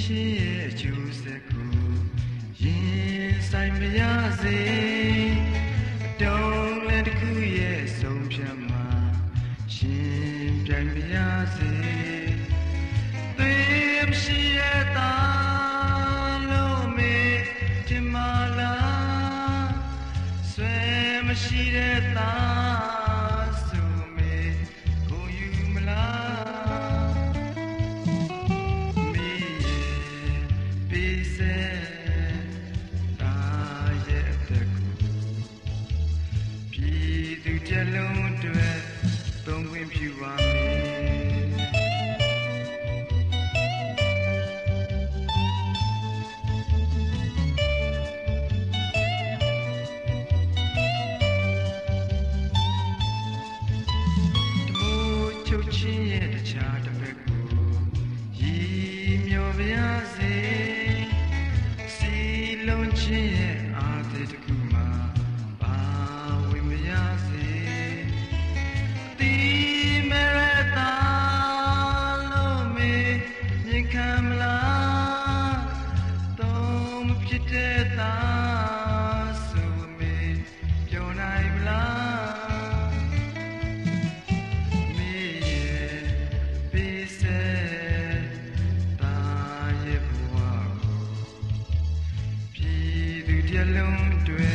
ချင်းရဲ့အကျိုးဆက်ကိုရင်ဆိုင်မရစေအတုံးလည်းတစ်ခုရဲ့ဆုံးဖြတ်မှာရှင်ပြိုင်မရစေသေမရှိရဲ့သားလုံးမေတင်မလားဆွဲမရှိတဲ့သား သူကြလုံးတွေသုံးခွင့်ပြုပါမယ်တမိုးချုပ်ချင်းရဲ့တခြားတစ်ဖက် ခံမလားတော့မဖြစ်တဲ့သားဆိုမေပြောနိုင်မလားမိရဲ့ပေးစေတာရဲ့ဘဝကိုပြည်သူတစ်လုံးတွေ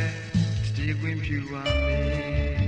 တည်ခွင့်ပြုပါမယ်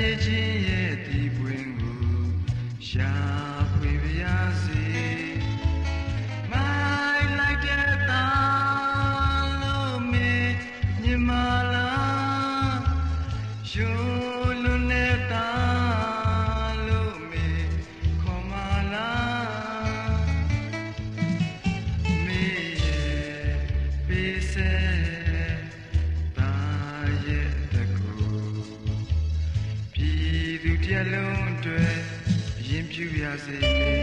မ်းမြေခြင်းရဲ့ဒီပွင့်ကိုရှာဖွေပါရ ပြည်သူတစ်လုံးတွေရင်ပြူရစေမေ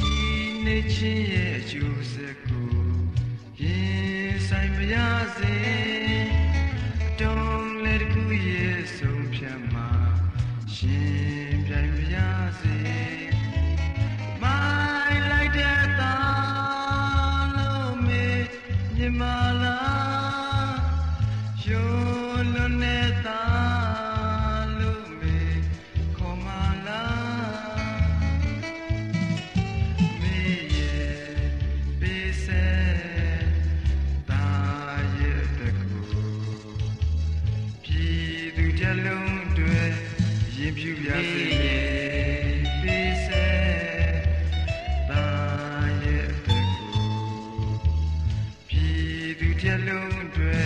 ဒီနေ့ချင်းရဲ့အကျိုးဆက်ကိုရင်ဆိုင်မရစေ တစ်လုံးတွေရင်ပြူပြစေပေးစေတာရဲ့တကူပြည်သူတစ်လုံးတွေသုံးခွင့်ပြုပါမ